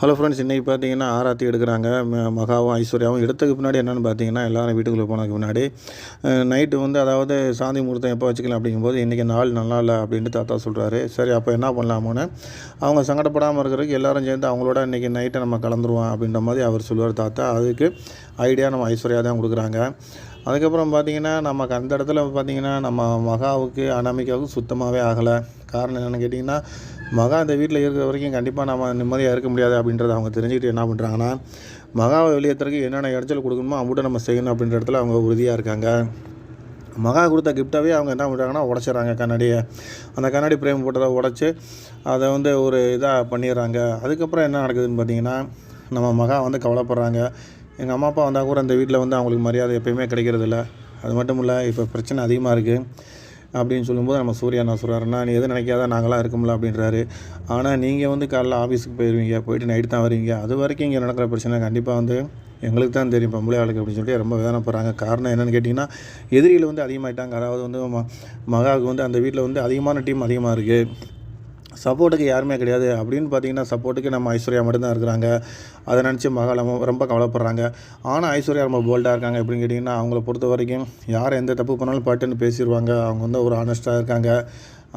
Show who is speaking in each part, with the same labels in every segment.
Speaker 1: Hello friends இன்றைக்கி பார்த்தீங்கன்னா ஆராத்தி எடுக்கிறாங்க. மகாவும் ஐஸ்வர்யாவும் எடுத்ததுக்கு பின்னாடி என்னென்னு பார்த்தீங்கன்னா எல்லாரும் வீட்டுக்குள்ளே போனதுக்கு முன்னாடி நைட்டு வந்து அதாவது சாந்தி முகூர்த்தம் எப்போ வச்சுக்கலாம் அப்படிங்கும்போது இன்றைக்கி நாள் நல்லா இல்லை அப்படின்ட்டு தாத்தா சொல்கிறாரு சரி அப்போ என்ன பண்ணலாமோன்னு அவங்க சங்கடப்படாமல் இருக்கிறதுக்கு எல்லாரும் சேர்ந்து அவங்களோட இன்றைக்கி நைட்டை நம்ம கலந்துருவோம் அப்படின்ற மாதிரி அவர் சொல்லுவார் தாத்தா. அதுக்கு ஐடியா நம்ம ஐஸ்வர்யா தான் கொடுக்குறாங்க. அதுக்கப்புறம் பார்த்தீங்கன்னா நமக்கு அந்த இடத்துல பார்த்தீங்கன்னா நம்ம மகாவுக்கு அனாமிகாவுக்கு சுத்தமாகவே ஆகலை. காரணம் என்னென்னு கேட்டிங்கன்னா மகா அந்த வீட்டில் இருக்கிற வரைக்கும் கண்டிப்பாக நம்ம நிம்மதியாக இருக்க முடியாது அப்படின்றத அவங்க தெரிஞ்சுக்கிட்டு என்ன பண்ணுறாங்கன்னா மகாவை வெளியேற்றுறதுக்கு என்னென்ன இடைச்சல் கொடுக்கணுமோ அவங்ககிட்ட நம்ம செய்யணும் அப்படின்ற இடத்துல அவங்க உறுதியாக இருக்காங்க. மகா கொடுத்த கிஃப்டாகவே அவங்க என்ன பண்ணுறாங்கன்னா உடச்சிட்றாங்க கண்ணாடியை. அந்த கண்ணாடி பிரேம் போட்டதை உடச்சி அதை வந்து ஒரு இதாக பண்ணிடுறாங்க. அதுக்கப்புறம் என்ன நடக்குதுன்னு பார்த்தீங்கன்னா நம்ம மகா வந்து கவலைப்படுறாங்க. எங்கள் அம்மா அப்பா வந்தால் கூட அந்த வீட்டில் வந்து அவங்களுக்கு மரியாதை எப்பயுமே கிடைக்கிறதில்ல. அது மட்டும் இல்லை இப்போ பிரச்சனை அதிகமாக இருக்குது அப்படின்னு சொல்லும்போது நம்ம சூர்யா என்ன சொல்கிறாருன்னா நீ எது நினைக்காத நாங்களாம் இருக்கோம்ல அப்படின்றாரு. ஆனால் நீங்கள் வந்து காலைல ஆஃபீஸுக்கு போயிடுவீங்க போயிட்டு நைட்டு தான் வருவீங்க. அது வரைக்கும் இங்கே நடக்கிற பிரச்சனை கண்டிப்பாக வந்து எங்களுக்கு தான் தெரியும் பொம்பளை ஆளுக்கு அப்படின்னு சொல்லிட்டு ரொம்ப வேதனைப்படுறாங்க காரணம் என்னென்னு கேட்டிங்கன்னா எதிரிகள் வந்து அதிகமாயிட்டாங்க. அதாவது வந்து ம மகாவுக்கு வந்து அந்த வீட்டில் வந்து அதிகமான டீம் அதிகமாக இருக்குது சப்போர்ட்டுக்கு யாருமே கிடையாது. அப்படின்னு பார்த்தீங்கன்னா சப்போர்ட்டுக்கு நம்ம ஐஸ்வர்யா மட்டும்தான் இருக்கிறாங்க. அதை நினச்சி மகாலம ரொம்ப கவலைப்படுறாங்க. ஆனால் ஐஸ்வர்யா ரொம்ப போல்டாக இருக்காங்க. எப்படின்னு கேட்டிங்கன்னா அவங்கள பொறுத்த வரைக்கும் யார் எந்த தப்பு பண்ணாலும் பாட்டுன்னு பேசிடுவாங்க அவங்க வந்து ஒரு ஆனஸ்ட்டாக இருக்காங்க.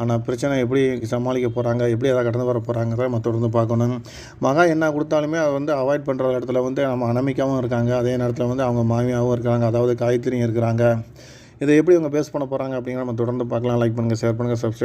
Speaker 1: ஆனால் பிரச்சனை எப்படி சமாளிக்க போகிறாங்க எப்படி அதை கடந்து வர போகிறாங்கிறத நம்ம தொடர்ந்து பார்க்கணும். மகா என்ன கொடுத்தாலுமே அதை வந்து அவாய்ட் பண்ணுற இடத்துல வந்து நம்ம அனமிக்காவும் இருக்காங்க. அதே நேரத்தில் வந்து அவங்க மாமியாகவும் இருக்காங்க. அதாவது காயத்ரியும் இருக்கிறாங்க. இதை எப்படி அவங்க பேஸ் பண்ண போகிறாங்க அப்படிங்கிற நம்ம தொடர்ந்து பார்க்கலாம். லைக் பண்ணுங்கள் ஷேர் பண்ணுங்கள் சப்ஸ்கிரைப்